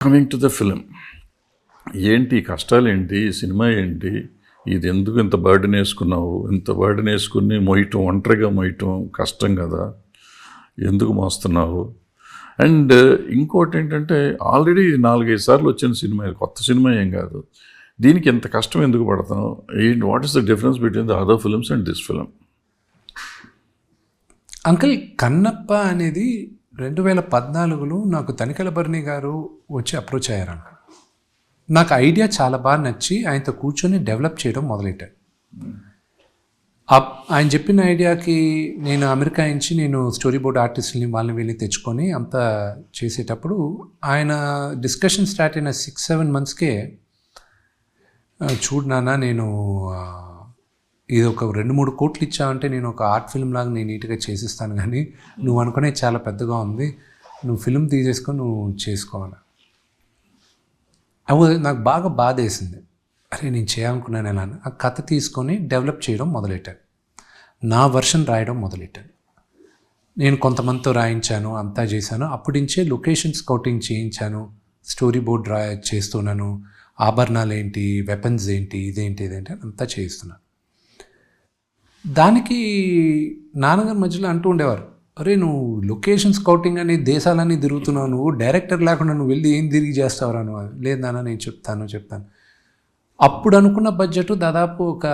Coming to the film ఏంటి? ఈ కష్టాలు ఏంటి ఈ సినిమా ఏంటి? ఇది ఎందుకు ఇంత బర్డెన్ వేసుకున్నావు? ఇంత బర్డెన్ వేసుకుని మొయ్యటం ఒంటరిగా మొయ్యటం కష్టం కదా. ఎందుకు మోస్తున్నావు? అండ్ ఇంకోటి ఏంటంటే ఆల్రెడీ నాలుగైదు సార్లు వచ్చిన సినిమా కొత్త సినిమా ఏం కాదు. దీనికి ఎంత కష్టం ఎందుకు పడతాం ఏంటి what is the difference between the other films and this film uncle Kannappa అనేది రెండు వేల పద్నాలుగులో నాకు తనికల భరణి గారు వచ్చి అప్రోచ్ అయ్యారు నాకు ఐడియా చాలా బాగా నచ్చి ఆయనతో కూర్చొని డెవలప్ చేయడం మొదలెట్టాను అప్- ఆయన చెప్పిన ఐడియాకి నేను అమెరికా నుంచి నేను స్టోరీ బోర్డ్ ఆర్టిస్ట్ని వాళ్ళని వీళ్ళని తెచ్చుకొని అంతా చేసేటప్పుడు ఆయన డిస్కషన్ స్టార్ట్ అయిన సిక్స్ సెవెన్ మంత్స్కే చూడు నాన్న నేను ఇది ఒక రెండు మూడు కోట్లు ఇచ్చావంటే నేను ఒక ఆర్ట్ ఫిల్మ్ లాగా నేను నీట్గా చేసిస్తాను కానీ నువ్వు అనుకునే చాలా పెద్దగా ఉంది. నువ్వు ఫిల్మ్ తీసేసుకొని నువ్వు చేసుకోవాలి? అవి నాకు బాగా బాధ వేసింది అరే నేను చేయాలనుకున్నాను ఎలా అని. ఆ కథ తీసుకొని డెవలప్ చేయడం మొదలెట్టాను. నా వర్షన్ రాయడం మొదలెట్టాను. నేను కొంతమందితో రాయించాను అంతా చేశాను. అప్పటి నుంచే లొకేషన్ స్కౌటింగ్ చేయించాను స్టోరీ బోర్డ్ రా చేస్తున్నాను. ఆభరణాలు ఏంటి వెపన్స్ ఏంటి ఇదేంటి ఇదేంటి అని అంతా చేయిస్తున్నాను దానికి నాన్నగారి మధ్యలో అంటూ ఉండేవారు అరే నువ్వు లొకేషన్ స్కౌటింగ్ అని దేశాలన్నీ తిరుగుతున్నావు నువ్వు డైరెక్టర్ లేకుండా నువ్వు వెళ్ళి ఏం తిరిగి చేస్తావురా నువ్వు? లేదు నాన్న నేను చెప్తాను చెప్తాను. అప్పుడు అనుకున్న బడ్జెట్ దాదాపు ఒక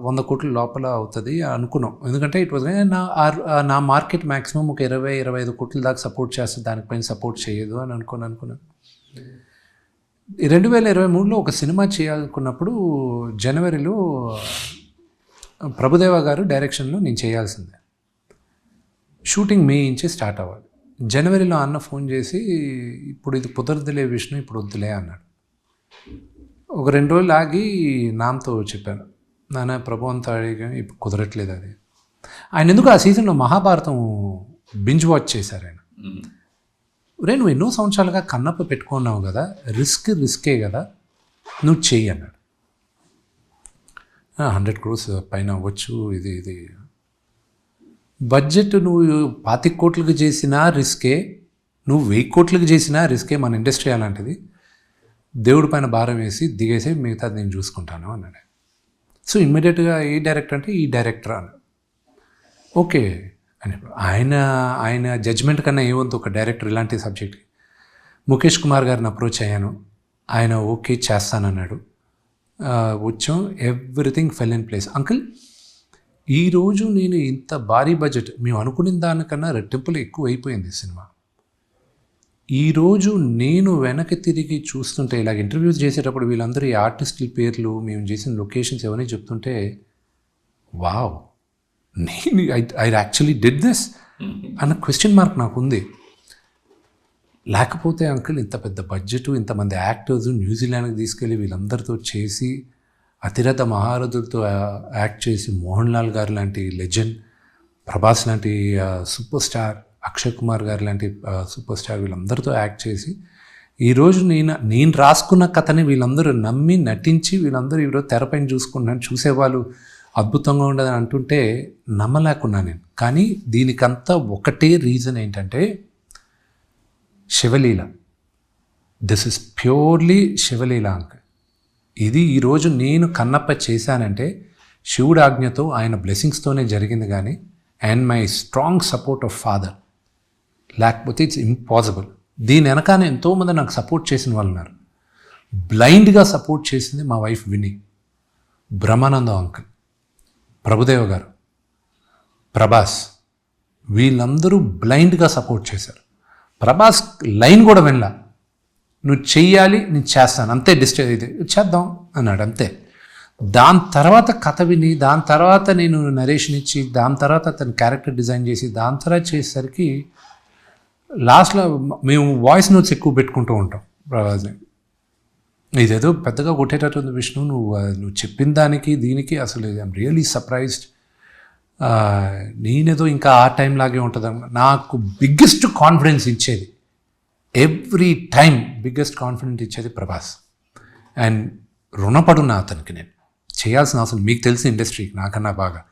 వంద కోట్ల లోపల అవుతుంది అనుకున్నాం. ఎందుకంటే ఇట్ వాజ్ నా ఆర్- నా మార్కెట్ మ్యాక్సిమం ఒక ఇరవై ఇరవై ఐదు కోట్ల దాకా సపోర్ట్ చేస్తుంది దానిపైన సపోర్ట్ చేయదు అని అనుకుని అనుకున్నాను రెండు వేల ఇరవై మూడులో ఒక సినిమా చేయాలనుకున్నప్పుడు జనవరిలో ప్రభుదేవ గారు డైరెక్షన్లో నేను చేయాల్సిందే. షూటింగ్ మే నుంచి స్టార్ట్ అవ్వాలి. జనవరిలో అన్న ఫోన్ చేసి ఇప్పుడు ఇది కుదరదులే విష్ణు ఇప్పుడు వద్దులే అన్నాడు. ఒక రెండు రోజులు ఆగి నామ్తో చెప్పాను. నాన్న ప్రభు అంతా అడిగా ఇప్పుడు కుదరట్లేదు అది. ఆయన ఎందుకు ఆ సీజన్లో మహాభారతం బింజ్ వాచ్ చేశారు ఆయన? రే నువ్వు ఎన్నో సంవత్సరాలుగా కన్నప్ప పెట్టుకున్నావు కదా రిస్క్ రిస్కే కదా నువ్వు చెయ్యి అన్నాడు. హండ్రెడ్ క్రోర్స్ పైన అవ్వచ్చు. ఇది ఇది. బడ్జెట్ నువ్వు పాతిక కోట్లకు చేసినా రిస్కే నువ్వు వెయ్యి కోట్లకు చేసినా రిస్కే మన ఇండస్ట్రీ అలాంటిది. దేవుడి పైన భారం వేసి దిగేసి మిగతాది నేను చూసుకుంటాను అన్నాడు. సో ఇమ్మీడియట్గా ఏ డైరెక్టర్ అంటే ఈ డైరెక్టర్ అన్నాడు. ఓకే. అని ఆయన ఆయన జడ్జ్మెంట్ కన్నా ఏముంది ఒక డైరెక్టర్ ఇలాంటి సబ్జెక్ట్ ముఖేష్ కుమార్ గారిని అప్రోచ్ అయ్యాను. ఆయన ఓకే చేస్తానన్నాడు. వచ్చాం. Everything fell in place uncle ఈరోజు నేను ఇంత భారీ బడ్జెట్ మేము అనుకున్న దానికన్నా రెట్టింపులు ఎక్కువ అయిపోయింది సినిమా. ఈరోజు నేను వెనక్కి తిరిగి చూస్తుంటే ఇలాగ ఇంటర్వ్యూస్ చేసేటప్పుడు వీళ్ళందరూ ఈ ఆర్టిస్టుల పేర్లు మేము చేసిన లొకేషన్స్ ఎవరిని చెప్తుంటే వావ్ నేను I I actually did this అన్న క్వశ్చన్ మార్క్ నాకు ఉంది. లేకపోతే అంకుల్ ఇంత పెద్ద బడ్జెట్ ఇంతమంది యాక్టర్స్ న్యూజిలాండ్కి తీసుకెళ్ళి వీళ్ళందరితో చేసి అతిరథ మహారథులతో యాక్ట్ చేసి మోహన్ లాల్ గారు లాంటి లెజెండ్ ప్రభాస్ లాంటి సూపర్ స్టార్ అక్షయ్ కుమార్ గారు లాంటి సూపర్ స్టార్ వీళ్ళందరితో యాక్ట్ చేసి ఈరోజు నేను నేను రాసుకున్న కథని వీళ్ళందరూ నమ్మి నటించి వీళ్ళందరూ ఈరోజు తెరపైన చూసుకున్నాను చూసేవాళ్ళు అద్భుతంగా ఉండదని అంటుంటే నమ్మలేకున్నా నేను. కానీ దీనికంతా ఒకటే రీజన్ ఏంటంటే Shivaleela. This is purely Shivaleela అంక ఇది ఈరోజు నేను కన్నప్ప చేశానంటే శివుడు ఆజ్ఞతో ఆయన బ్లెస్సింగ్స్తోనే జరిగింది కానీ and my strong support of father లేకపోతే ఇట్స్ ఇంపాసిబుల్ దీని వెనకానే ఎంతోమంది నాకు సపోర్ట్ చేసిన వాళ్ళు ఉన్నారు. బ్లైండ్గా సపోర్ట్ చేసింది మా వైఫ్ విని బ్రహ్మానందం అంకుల్. ప్రభుదేవ గారు ప్రభాస్. వీళ్ళందరూ బ్లైండ్గా సపోర్ట్ చేశారు. ప్రభాస్ లైన్ కూడా వినలా. నువ్వు చెయ్యాలి నేను చేస్తాను. అంతే డిస్టర్బ్ ఇది చేద్దాం అన్నాడు అంతే. దాని తర్వాత కథ విని దాని తర్వాత నేను నరేషన్ ఇచ్చి దాని తర్వాత అతను క్యారెక్టర్ డిజైన్ చేసి దాని తర్వాత చేసేసరికి లాస్ట్లో మేము వాయిస్ నోట్స్ ఎక్కువ పెట్టుకుంటూ ఉంటాం ప్రభాస్ని. ఇదేదో పెద్దగా కొట్టేటట్టు ఉంది విష్ణు నువ్వు నువ్వు చెప్పిన దానికి దీనికి అసలు ఐఎమ్ రియలీ సర్ప్రైజ్డ్. నేనేదో ఇంకా ఆ టైం లాగే ఉంటుంది నాకు బిగ్గెస్ట్ కాన్ఫిడెన్స్ ఇచ్చేది. ఎవ్రీ టైం బిగ్గెస్ట్ కాన్ఫిడెన్స్ ఇచ్చేది ప్రభాస్. అండ్ రుణపడున్నా అతనికి నేను. చేయాల్సిన అవసరం మీకు తెలిసిన ఇండస్ట్రీకి నాకన్నా బాగా.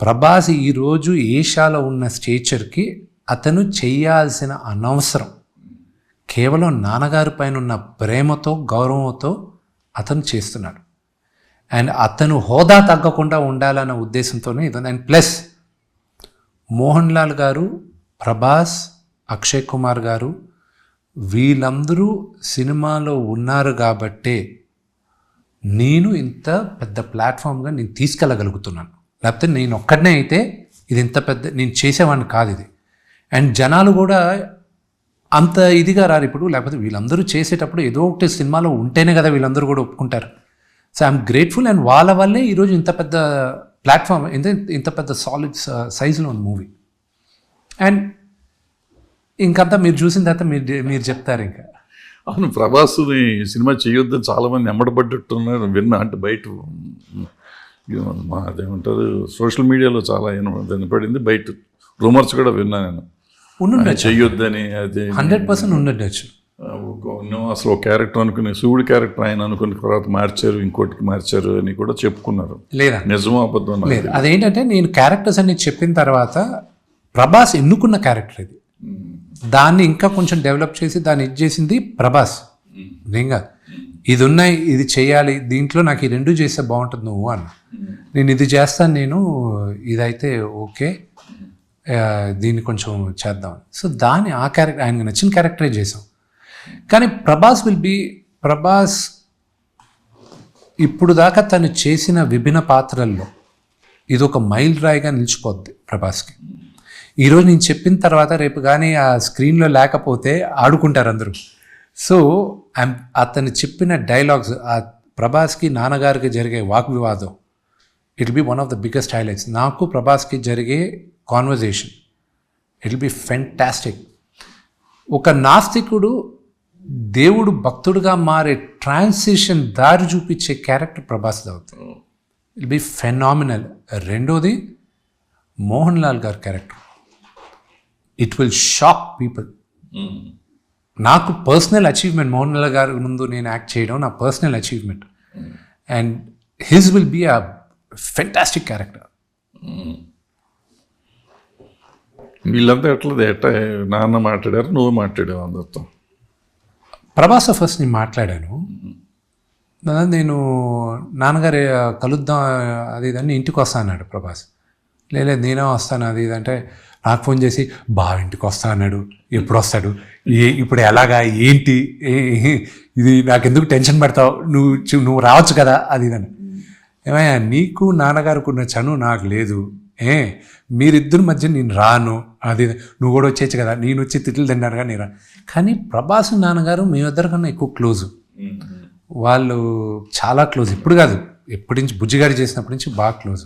ప్రభాస్ ఈరోజు ఏషియాలో ఉన్న స్టేచర్కి అతను చేయాల్సిన అనవసరం. కేవలం నాన్నగారి పైన ఉన్న ప్రేమతో గౌరవంతో అతను చేస్తున్నాడు. అండ్ అతను హోదా తగ్గకుండా ఉండాలన్న ఉద్దేశంతోనే ఇది అండ్ ప్లస్ మోహన్ లాల్ గారు ప్రభాస్ అక్షయ్ కుమార్ గారు వీళ్ళందరూ సినిమాలో ఉన్నారు కాబట్టే నేను ఇంత పెద్ద ప్లాట్ఫామ్గా నేను తీసుకెళ్ళగలుగుతున్నాను. లేకపోతే నేను ఒక్కడనే అయితే ఇది ఇంత పెద్ద నేను చేసేవాడిని కాదు ఇది. అండ్ జనాలు కూడా అంత ఇదిగా రారు ఇప్పుడు. లేకపోతే వీళ్ళందరూ చేసేటప్పుడు ఏదో ఒకటి సినిమాలో ఉంటేనే కదా వీళ్ళందరూ కూడా ఒప్పుకుంటారు. సో ఐఎమ్ గ్రేట్ఫుల్ అండ్ వాళ్ళ వల్లే ఈరోజు ఇంత పెద్ద ప్లాట్ఫామ్ ఇంత ఇంత పెద్ద సాలిడ్ సైజులో ఉంది మూవీ అండ్ ఇంకంతా మీరు చూసిన తర్వాత మీరు మీరు చెప్తారు ఇంకా. అవును ప్రభాస్ని సినిమా చేయొద్దని చాలా మంది ఎమ్మడబడ్డట్టున్నారు విన్నా అంటే బయట మా అదేమంటారు సోషల్ మీడియాలో చాలా విన- వినపడింది బయట రూమర్స్ కూడా విన్నా నేను. చెయ్యొద్దని అది హండ్రెడ్ పర్సెంట్ నువ్వు అసలు ఒక క్యారెక్టర్ అనుకుని శివుడి క్యారెక్టర్ ఆయన అనుకుని తర్వాత మార్చారు ఇంకోటికి మార్చారు అని కూడా చెప్పుకున్నారు. లేదా? నిజమో అబద్ధం లేదు. అదేంటంటే నేను క్యారెక్టర్స్ అన్ని చెప్పిన తర్వాత ప్రభాస్ ఎన్నుకున్న క్యారెక్టర్ ఇది. దాన్ని ఇంకా కొంచెం డెవలప్ చేసి దాన్ని ఇది చేసింది ప్రభాస్. కాదు. ఇది ఉన్నాయి ఇది చేయాలి దీంట్లో నాకు ఈ రెండు చేస్తే బాగుంటుంది నువ్వు అన్న. నేను ఇది చేస్తాను నేను ఇదైతే ఓకే. దీన్ని కొంచెం చేద్దాం సో దాన్ని ఆ క్యారెక్టర్ ఆయనకు నచ్చిన క్యారెక్టరే చేసాం. కానీ ప్రభాస్ విల్ బి ప్రభాస్ ఇప్పుడు దాకా తను చేసిన విభిన్న పాత్రల్లో ఇది ఒక మైల్ రాయిగా నిలిచిపోద్ది ప్రభాస్కి. ఈరోజు నేను చెప్పిన తర్వాత రేపు కానీ ఆ స్క్రీన్లో లేకపోతే ఆడుకుంటారు అందరూ. సో ఐమ్ అతను చెప్పిన డైలాగ్స్ ఆ ప్రభాస్కి నాన్నగారికి జరిగే వాగ్వివాదం it be one of the biggest highlights నాకు ప్రభాస్కి జరిగే కాన్వర్జేషన్ ఇట్ బి ఫెంటాస్టిక్ ఒక నాస్తికుడు దేవుడు భక్తుడుగా మారే ట్రాన్సిషన్ దారి చూపించే క్యారెక్టర్ ప్రభాస్ అవుతుంది ఇట్ బి ఫెనామినల్ రెండోది మోహన్ లాల్ గారి character. It will shock people నాకు పర్సనల్ అచీవ్మెంట్ మోహన్ లాల్ గారి ముందు నేను యాక్ట్ చేయడం నా personal achievement and his will be a fantastic character వీళ్ళంతా ఎట్లా ఎట్లా నాన్న మాట్లాడారు నువ్వు మాట్లాడావు అందరితో. ప్రభాస్ ఫస్ట్ నేను మాట్లాడాను. నేను నాన్నగారు కలుద్దాం అది ఇది అని ఇంటికి వస్తా అన్నాడు ప్రభాస్. లేదు నేనే వస్తాను అది ఇది అంటే నాకు ఫోన్ చేసి బావ ఇంటికి వస్తా అన్నాడు. ఎప్పుడు వస్తాడు? ఏ ఇప్పుడు ఎలాగా? ఏంటి? ఏ- ఇది నాకు ఎందుకు టెన్షన్ పెడతావు? నువ్వు నువ్వు రావచ్చు కదా? అది ఇది అని. ఏమయ్యా నీకు నాన్నగారికి ఉన్న చను నాకు లేదు. ఏ మీరిద్దరి మధ్య నేను రాను. అది. నువ్వు కూడా వచ్చేచ్చు కదా. నేను వచ్చి తిట్లు తిన్నాను కానీ రాను. కానీ ప్రభాస్ నాన్నగారు మేమిద్దరి కన్నా ఎక్కువ క్లోజు. వాళ్ళు చాలా క్లోజ్. ఇప్పుడు కాదు. ఎప్పటి నుంచి బుజ్జిగాడి చేసినప్పటి నుంచి బాగా క్లోజ్.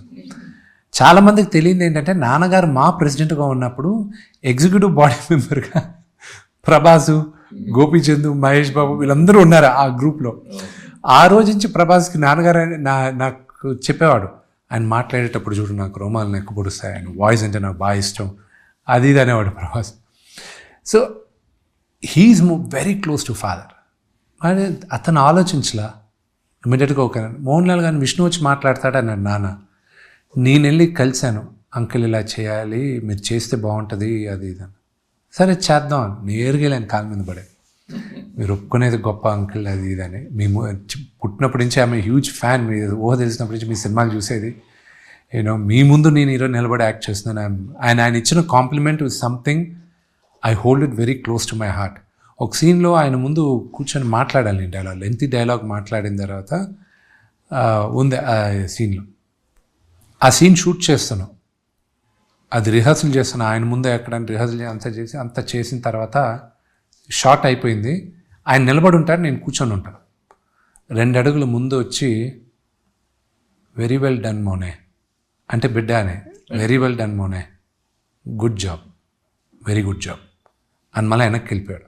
చాలా మందికి తెలియదు ఏంటంటే నాన్నగారు మా ప్రెసిడెంట్గా ఉన్నప్పుడు ఎగ్జిక్యూటివ్ బాడీ మెంబర్గా ప్రభాసు గోపీచంద్ మహేష్ బాబు వీళ్ళందరూ ఉన్నారు ఆ గ్రూప్లో. ఆ రోజు నుంచి ప్రభాస్కి నాన్నగారు నా నాకు చెప్పేవాడు. ఆయన మాట్లాడేటప్పుడు చూడు నాకు రోమాలు నెక్కు పొడుస్తాయి ఆయన వాయిస్ అంటే నాకు బాగా ఇష్టం. అది ఇది అనేవాడు Prabhas. So he is very close to father కానీ అతను ఆలోచించలా ఇమీడియట్గా ఒక మోహన్ లాల్ గారిని విష్ణు వచ్చి మాట్లాడతాడు? అన్నాడు నాన్న నేను వెళ్ళి కలిశాను. అంకుల్ ఇలా చేయాలి మీరు చేస్తే బాగుంటుంది అది ఇది అని. సరే చేద్దాం అని. నేరుగా వెళ్ళాను కాలు మీద పడే. మీరు ఒప్పుకునేది గొప్ప అంకుల్ అది ఇది అని. మేము పుట్టినప్పటి నుంచి ఆమె హ్యూజ్ ఫ్యాన్ మీ ఊహ తెలిసినప్పటి నుంచి మీ సినిమాలు చూసేది. యూనో మీ ముందు నేను ఈరోజు నిలబడి యాక్ట్ చేస్తున్నాను. ఆయన ఆయన ఇచ్చిన compliment something I hold it very close to my heart ఒక సీన్లో ఆయన ముందు కూర్చొని మాట్లాడాలి నేను డైలాగ్ లెంతీ డైలాగ్ మాట్లాడిన తర్వాత ఉంది ఆ సీన్లో ఆ సీన్ షూట్ చేస్తున్నాం అది రిహర్సల్ చేస్తున్నా ఆయన ముందే ఎక్కడ రిహర్సల్ అంతా చేసి అంతా చేసిన తర్వాత షార్ట్ అయిపోయింది. ఆయన నిలబడి ఉంటారు నేను కూర్చొని ఉంటాను. రెండు అడుగుల ముందు వచ్చి వెరీ వెల్ డన్ మోనే అంటే బిడ్డ అనే. Very well done మోనే good job very good job అని మళ్ళీ వెనక్కి వెళ్ళిపోయాడు.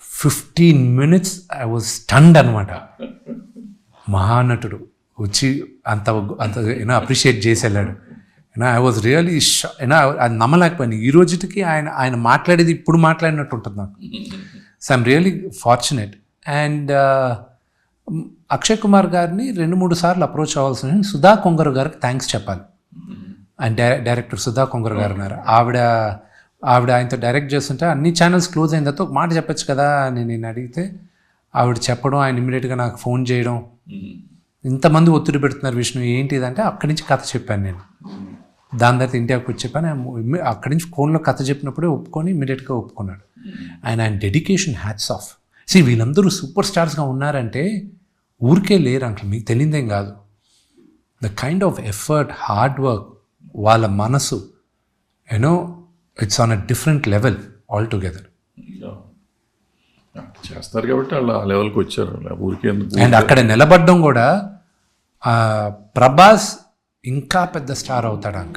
Fifteen minutes I was stunned అనమాట మహానటుడు. వచ్చి అంత అంత ఏనా అప్రిషియేట్ చేసి వెళ్ళాడు. ఏనా ఐ వాజ్ రియలీ ఏనా అది నమ్మలేకపోయాను. ఈ రోజుకి ఆయన ఆయన మాట్లాడేది ఇప్పుడు మాట్లాడినట్టు ఉంటుంది నాకు. So I'm really fortunate and Akshay Kumar గారిని రెండు మూడు సార్లు అప్రోచ్ అవ్వాల్సిన సుధా కొంగర్ గారికి థ్యాంక్స్ చెప్పాలి. డై డైరెక్టర్ సుధా కొంగర్ గారు ఉన్నారు. ఆవిడ ఆవిడ ఆయనతో డైరెక్ట్ చేస్తుంటే అన్ని ఛానల్స్ క్లోజ్ అయిన తర్వాత ఒక మాట చెప్పొచ్చు కదా అని నేను అడిగితే ఆవిడ చెప్పడం ఆయన ఇమ్మీడియట్గా నాకు ఫోన్ చేయడం. ఇంతమంది ఒత్తిడి పెడుతున్నారు విష్ణు ఏంటి ఇదంటే అక్కడి నుంచి కథ చెప్పాను నేను. దాని తర్వాత ఇండియాకి వచ్చి చెప్పాను ఆయన అక్కడి నుంచి ఫోన్లో కథ చెప్పినప్పుడే ఒప్పుకొని ఇమీడియట్గా ఒప్పుకున్నాడు. ఆయన ఆయన డెడికేషన్ హ్యాట్స్ ఆఫ్ సి వీళ్ళందరూ సూపర్ స్టార్స్గా ఉన్నారంటే ఊరికే లేరు అంకుల్ మీకు తెలియదేం కాదు. The kind of effort hard work వాళ్ళ మనసు you know it's on a different level altogether చేస్తారు కాబట్టి వాళ్ళు ఆ లెవెల్కి వచ్చారు. ఊరికే అండ్ అక్కడ నిలబడడం కూడా ప్రభాస్ ఇంకా పెద్ద స్టార్ అవుతాడు అంక.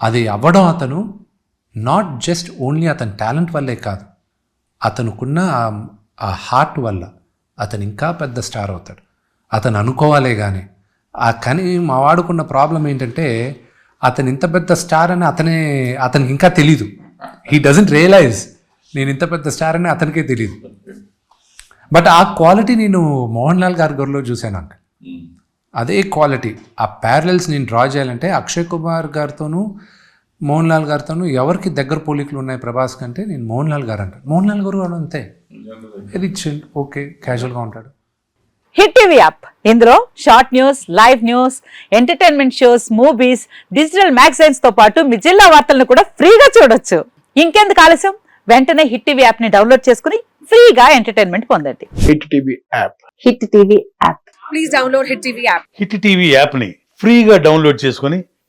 అది అవ్వడం అతను నాట్ జస్ట్ ఓన్లీ అతని టాలెంట్ వల్లే కాదు. అతనుకున్న ఆ- హార్ట్ వల్ల అతను ఇంకా పెద్ద స్టార్ అవుతాడు. అతను అనుకోవాలే కానీ ఆ కానీ మా వాడుకున్న ప్రాబ్లం ఏంటంటే అతను ఇంత పెద్ద స్టార్ అని అతనే అతనికి ఇంకా తెలీదు. హీ డజంట్ రియలైజ్ నేను ఇంత పెద్ద స్టార్ అని అతనికే తెలియదు బట్ ఆ క్వాలిటీ నేను మోహన్ లాల్ గారి గొర్రెలో చూశాను అంక అదే క్వాలిటీ ఆ ప్యారలల్స్ నేను డ్రా చేయాలంటే అక్షయ్ కుమార్ గారితోనూ మోహన్ లాల్ గారితోనూ ఎవరికి దగ్గర పోలికలు ఉన్నాయి ప్రభాస్ కంటే నేను మోహన్ లాల్ గారు అంటాను. మోహన్ లాల్ గారు అంతే. రిచ్ ఓకే క్యాజువల్గా ఉంటాడు. Hit TV app. ఇందులో short news live news entertainment shows movies digital మ్యాగజైన్స్తో పాటు మీ జిల్లా వార్తలను కూడా ఫ్రీగా చూడొచ్చు. ఇంకెందుకు ఆలస్యం? వెంటనే హిట్ టీవీ యాప్ని డౌన్లోడ్ చేసుకుని ఫ్రీగా ఎంటర్టైన్మెంట్ పొందండి. Hit TV app. Hit TV app. Please download Hit TV app. Hit TV యాప్ని ఫ్రీగా డౌన్లోడ్ చేసుకొని